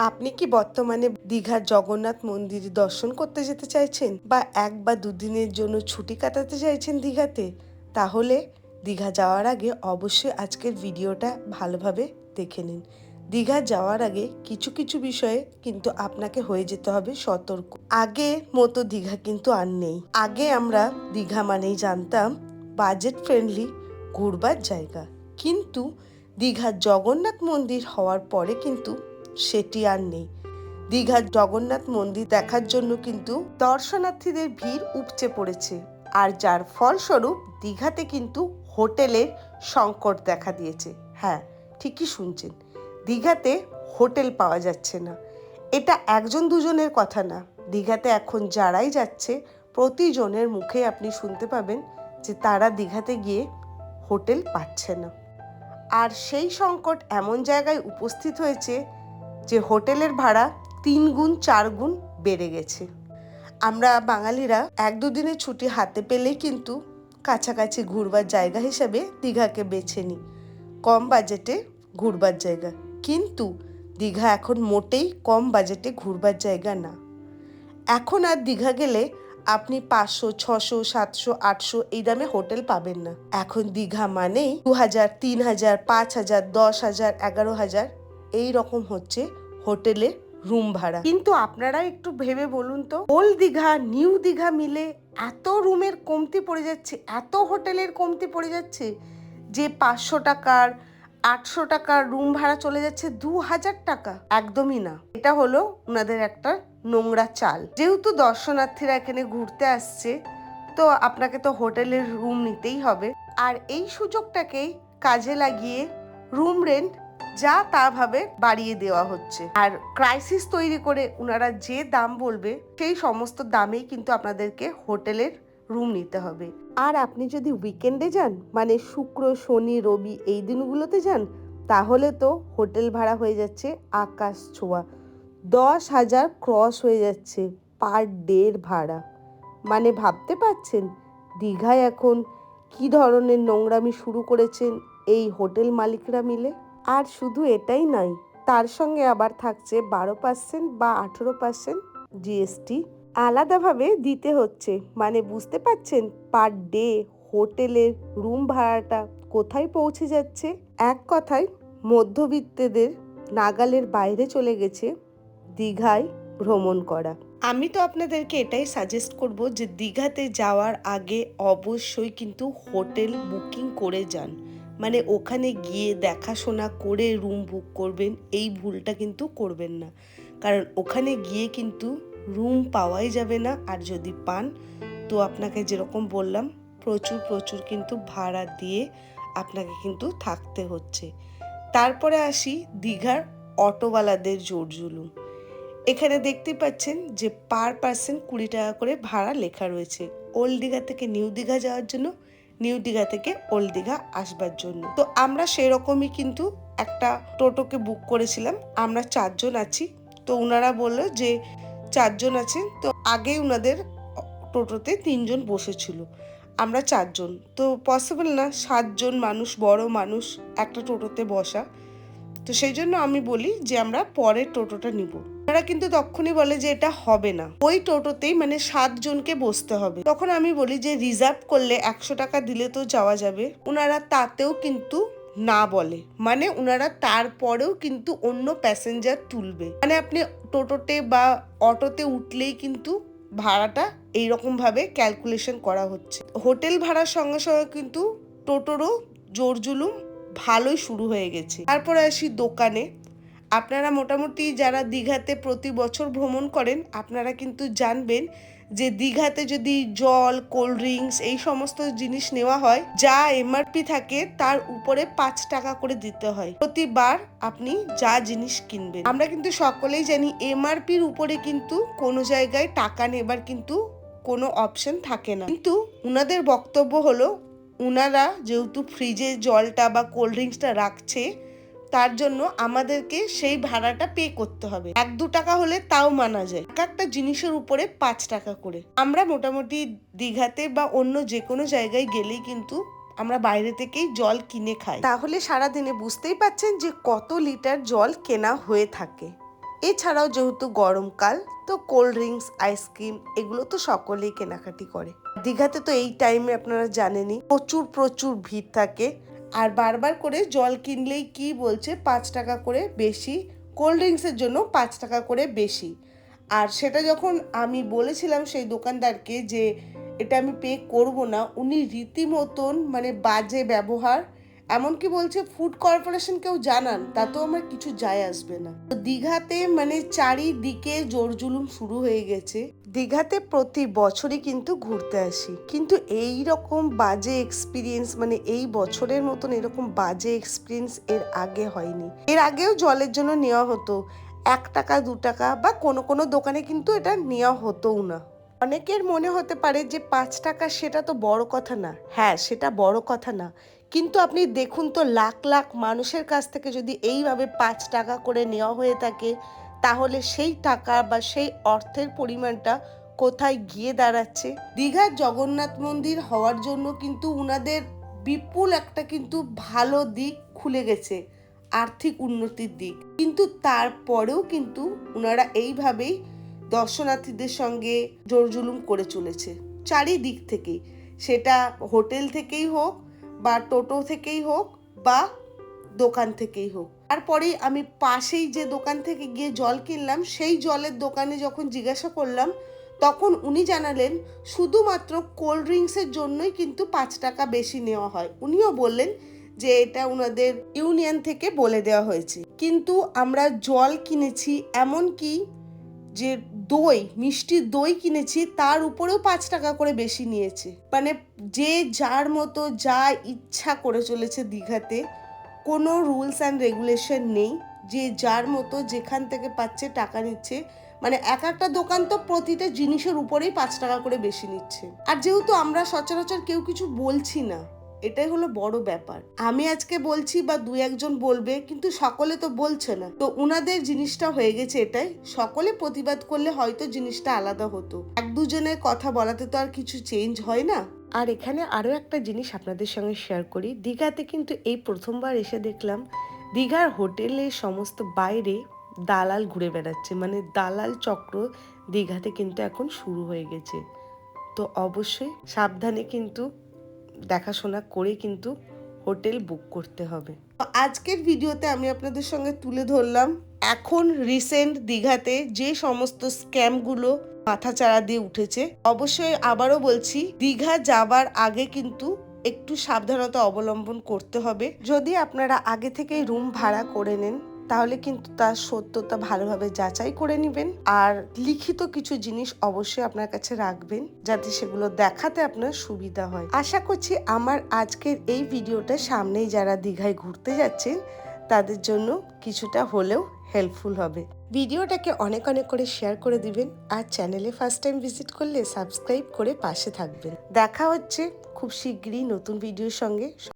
আপনি কি বর্তমানে দীঘার জগন্নাথ মন্দির দর্শন করতে যেতে চাইছেন? বা এক বা দুদিনের জন্য ছুটি কাটাতে চাইছেন দীঘাতে? তাহলে দীঘা যাওয়ার আগে অবশ্যই আজকের ভিডিওটা ভালোভাবে দেখে নিন। দীঘা যাওয়ার আগে কিছু কিছু বিষয়ে কিন্তু আপনাকে হয়ে যেতে হবে সতর্ক। আগে মতো দীঘা কিন্তু আর নেই। আগে আমরা দীঘা মানেই জানতাম বাজেট ফ্রেন্ডলি ঘুরবার জায়গা। কিন্তু দীঘার জগন্নাথ মন্দির হওয়ার পরে কিন্তু সেটি আর নেই। দীঘার জগন্নাথ মন্দির দেখার জন্য কিন্তু দর্শনার্থীদের ভিড় উপচে পড়েছে। আর যার ফলস্বরূপ দীঘাতে কিন্তু হোটেলের সংকট দেখা দিয়েছে। হ্যাঁ ঠিকই শুনছেন। দীঘাতে হোটেল পাওয়া যাচ্ছে না। এটা একজন দুজনের কথা না। দীঘাতে এখন যারাই যাচ্ছে, প্রতিজনের মুখে আপনি শুনতে পাবেন যে তারা দীঘাতে গিয়ে হোটেল পাচ্ছে না। আর সেই সংকট এমন জায়গায় উপস্থিত হয়েছে যে হোটেলের ভাড়া তিন গুণ, চার গুণ বেড়ে গেছে। আমরা বাঙালিরা এক দুদিনের ছুটি হাতে পেলেই কিন্তু কাছাকাছি ঘুরবার জায়গা হিসেবে দীঘাকে বেছে নিই। কম বাজেটে ঘুরবার জায়গা। কিন্তু দীঘা এখন মোটেই কম বাজেটে ঘুরবার জায়গা না। এখন আর দীঘা গেলে আপনি পাঁচশো, ছশো, সাতশো, আটশো এই দামে হোটেল পাবেন না। এখন দীঘা মানেই দু হাজার তিন হাজার পাঁচ হাজার দশ হাজার এগারো হাজার এই রকম হচ্ছে হোটেলে রুম ভাড়া। কিন্তু আপনারা একটু ভেবে বলুন তো ওল্ড দীঘা, নিউ দীঘা মিলে এত রুমের কমতি পড়ে যাচ্ছে, এত হোটেলের কমতি পড়ে যাচ্ছে যে পাঁচশো টাকার, আটশো টাকার রুম ভাড়া চলে যাচ্ছে দু হাজার টাকা। একদমই না। এটা হলো ওনাদের একটা নোংরা চাল। যেহেতু দর্শনার্থীরা এখানে ঘুরতে আসছে, তো আপনাকে তো হোটেলের রুম নিতেই হবে। আর এই সুযোগটাকেই কাজে লাগিয়ে রুম রেন্ট যা তা ভাবে বাড়িয়ে দেওয়া হচ্ছে। আর ক্রাইসিস তৈরি করে ওনারা যে দাম বলবে, সেই সমস্ত দামেই কিন্তু আপনাদেরকে হোটেলের রুম নিতে হবে। আর আপনি যদি উইকেন্ডে যান মানে শুক্র, শনি, রবি এই দিনগুলোতে যান, তাহলে তো হোটেল ভাড়া হয়ে যাচ্ছে আকাশ ছোঁয়া। দশ হাজার ক্রস হয়ে যাচ্ছে পার ডের ভাড়া। মানে ভাবতে পারছেন? দীঘায় এখন কি ধরনের নোংরামি শুরু করেছেন এই হোটেল মালিকরা মিলে? আর শুধু এটাই নয়, তার সঙ্গে আবার থাকছে বারো পার্সেন্ট বা আঠেরো পার্সেন্ট জিএসটি আলাদাভাবে দিতে হচ্ছে মানে বুঝতে পারছেন পার ডে হোটেলের রুম ভাড়াটা কোথায় পৌঁছে যাচ্ছে? এক কথায়, মধ্যবিত্তদের নাগালের বাইরে চলে গেছে দীঘায় ভ্রমণ করা। আমি তো আপনাদেরকে এটাই সাজেস্ট করব যে দীঘাতে যাওয়ার আগে অবশ্যই কিন্তু হোটেল বুকিং করে যান। মানে ওখানে গিয়ে দেখাশোনা করে রুম বুক করবেন, এই ভুলটা কিন্তু করবেন না। কারণ ওখানে গিয়ে কিন্তু রুম পাওয়াই যাবে না, আর যদি পান, তো আপনাকে যেরকম বললাম, প্রচুর প্রচুর কিন্তু ভাড়া দিয়ে আপনাকে কিন্তু থাকতে হচ্ছে। তারপরে আসি দীঘার অটোওয়ালাদের জোর জুলুম এখানে দেখতে পাচ্ছেন যে পার পার্সন কুড়ি টাকা করে ভাড়া লেখা রয়েছে। ওল্ড দীঘা থেকে নিউ দীঘা যাওয়ার জন্য নিউ দীঘা থেকে ওল্ড দীঘা আসবার জন্য। তো আমরা সেরকমই কিন্তু একটা টোটোকে বুক করেছিলাম। আমরা চারজন আছি। তো ওনারা বলল যে চারজন আছেন। তো আগে ওনাদের টোটোতে তিনজন বসেছিল। আমরা চারজন। তো পসিবল না সাতজন মানুষ, বড় মানুষ একটা টোটোতে বসা। তো সেই জন্য আমি বলি যে আমরা পরের টোটোটা নিব। ওনারা কিন্তু তখনই বলে যে এটা হবে না। ওই টোটোতেই মানে সাতজনকে বসতে হবে। তখন আমি বলি যে, রিজার্ভ করলে একশো টাকা দিলে তো যাওয়া যাবে। ওনারা তাতেও কিন্তু না বলে। মানে ওনারা তারপরেও কিন্তু অন্য প্যাসেঞ্জার তুলবে। মানে আপনি টোটোতে বা অটোতে উঠলেই কিন্তু ভাড়াটা এইরকম ভাবে ক্যালকুলেশন করা হচ্ছে। হোটেল ভাড়ার সঙ্গে সঙ্গে কিন্তু টোটোরও জোর জুলুম ভালোই শুরু হয়ে গেছে। তারপরে আসি দোকানে। আপনারা মোটামুটি যারা দীঘাতে প্রতি বছর ভ্রমণ করেন, আপনারা কিন্তু জানবেন যে দীঘাতে যদি জল, কোল্ড ড্রিঙ্কস এই সমস্ত জিনিস নেওয়া হয়, যা এমআরপি থাকে তার উপরে পাঁচ টাকা করে দিতে হয়। প্রতিবার আপনি যা জিনিস কিনবেন। আমরা কিন্তু সকলেই জানি এমআরপির উপরে কিন্তু কোনো জায়গায় টাকা নেবার কিন্তু কোনো অপশন থাকে না। কিন্তু উনাদের বক্তব্য হলো, উনারা যেহেতু ফ্রিজে জলটা বা কোল্ড ড্রিঙ্কসটা রাখছে তার জন্য আমাদেরকে সেই ভাড়াটা পে করতে হবে। এক দু টাকা হলে তাও মানা যায়। এক একটা জিনিসের উপরে পাঁচ টাকা করে। আমরা মোটামুটি দীঘাতে বা অন্য যে কোনো জায়গায় গেলেই কিন্তু আমরা বাইরে থেকেই জল কিনে খাই। তাহলে সারাদিনে বুঝতেই পাচ্ছেন যে কত লিটার জল কেনা হয়ে থাকে। এছাড়াও যেহেতু গরমকাল তো কোল্ড ড্রিঙ্কস আইসক্রিম এগুলো তো সকলেই কেনাকাটি করে। দীঘাতে তো এই টাইমে আপনারা জানেনই, প্রচুর প্রচুর ভিড় থাকে। আর বারবার করে জল কিনলেই কি বলছে? পাঁচ টাকা করে বেশি, কোল্ড ড্রিঙ্কসের জন্য পাঁচ টাকা করে বেশি। আর সেটা যখন আমি বলেছিলাম সেই দোকানদারকে যে এটা আমি পে করব না, উনি রীতিমতন মানে বাজে ব্যবহার। এমনকি বলছে ফুড কর্পোরেশনকেও জানান, তাতেও আমার কিছু যায় আসবে না। তো দীঘাতে মানে চারিদিকে জোর জুলুম শুরু হয়ে গেছে। দীঘাতে প্রতি বছরই কিন্তু ঘুরতে আসি। কিন্তু এই রকম বাজে এক্সপিরিয়েন্স মানে এই বছরের মতন এরকম বাজে এক্সপিরিয়েন্স এর আগে হয়নি। এর আগেও জলের জন্য নেওয়া হতো। এক টাকা, দু টাকা বা কোনো কোনো দোকানে কিন্তু এটা নেওয়া হতোও না। অনেকের মনে হতে পারে যে পাঁচ টাকা সেটা তো বড় কথা না। হ্যাঁ সেটা বড় কথা না। কিন্তু আপনি দেখুন তো, লাখ লাখ মানুষের কাছ থেকে যদি এইভাবে পাঁচ টাকা করে নেওয়া হয়ে থাকে তাহলে সেই টাকা বা সেই অর্থের পরিমাণটা কোথায় গিয়ে দাঁড়াচ্ছে? দীঘার জগন্নাথ মন্দির হওয়ার জন্য কিন্তু উনাদের বিপুল একটা কিন্তু ভালো দিক খুলে গেছে, আর্থিক উন্নতির দিক। কিন্তু তারপরেও কিন্তু ওনারা এইভাবেই দর্শনার্থীদের সঙ্গে জোরজুলুম করে চলেছে। চারিদিক থেকেই সেটা হোটেল থেকেই হোক বা টোটো থেকেই হোক বা দোকান থেকেই হোক। তারপরেই আমি পাশেই যে দোকান থেকে গিয়ে জল কিনলাম, সেই জলের দোকানে যখন জিজ্ঞাসা করলাম, তখন উনি জানালেন, শুধুমাত্র কোল্ড ড্রিঙ্কসের জন্যই কিন্তু পাঁচ টাকা বেশি নেওয়া হয়। উনিও বললেন যে, এটা ওনাদের ইউনিয়ন থেকে বলে দেওয়া হয়েছে। কিন্তু আমরা জল কিনেছি এমন কি যে দই, মিষ্টি দই কিনেছি, তার উপরেও পাঁচ টাকা করে বেশি নিয়েছে। মানে যে যার মতো যা ইচ্ছা করে চলেছে দীঘাতে কোনো রুলস অ্যান্ড রেগুলেশন নেই যে যার মতো যেখান থেকে পাচ্ছে টাকা নিচ্ছে। মানে এক একটা দোকান তো প্রতিটা জিনিসের উপরেই পাঁচ টাকা করে বেশি নিচ্ছে। আর যেহেতু আমরা সচরাচর কেউ কিছু বলছি না, এটাই হলো বড় ব্যাপার। আমি আজকে বলছি বা দু একজন বলবে, কিন্তু সকলে তো বলছে না। তো উনাদের জিনিসটা হয়ে গেছে এটাই। সকলে প্রতিবাদ করলে হয়তো জিনিসটা আলাদা হতো। এক দুজনের কথা বলাতে তো আর কিছু চেঞ্জ হয় না। আর এখানে আরও একটা জিনিস আপনাদের সঙ্গে শেয়ার করি। দীঘাতে কিন্তু এই প্রথমবার এসে দেখলাম, দীঘার হোটেলে সমস্ত বাইরে দালাল ঘুরে বেড়াচ্ছে। মানে দালাল চক্র দীঘাতে কিন্তু এখন শুরু হয়ে গেছে। তো অবশ্যই সাবধানে কিন্তু দেখাশোনা করে কিন্তু হোটেল বুক করতে হবে। আজকের ভিডিওতে আমি আপনাদের সঙ্গে তুলে ধরলাম এখন রিসেন্ট দীঘাতে যে সমস্ত স্ক্যামগুলো মাথাচাড়া দিয়ে উঠেছে, অবশ্যই আবারও বলছি, দীঘা যাবার আগে কিন্তু একটু সাবধানতা অবলম্বন করতে হবে। যদি আপনারা আগে থেকেই রুম ভাড়া করে নেন তাহলে কিন্তু তার সত্যতা ভালোভাবে যাচাই করে নেবেন। আর লিখিত কিছু জিনিস অবশ্যই আপনার কাছে রাখবেন, যাতে সেগুলো দেখাতে আপনার সুবিধা হয়। আশা করছি আমার আজকের এই ভিডিওটা সামনেই যারা দীঘায় ঘুরতে যাচ্ছেন, তাদের জন্য কিছুটা হলেও হেল্পফুল হবে। ভিডিওটাকে অনেক অনেক করে শেয়ার করে দিবেন, আর চ্যানেলে ফার্স্ট টাইম ভিজিট করলে সাবস্ক্রাইব করে পাশে থাকবেন। দেখা হচ্ছে খুব শীঘ্রই নতুন ভিডিওর সঙ্গে।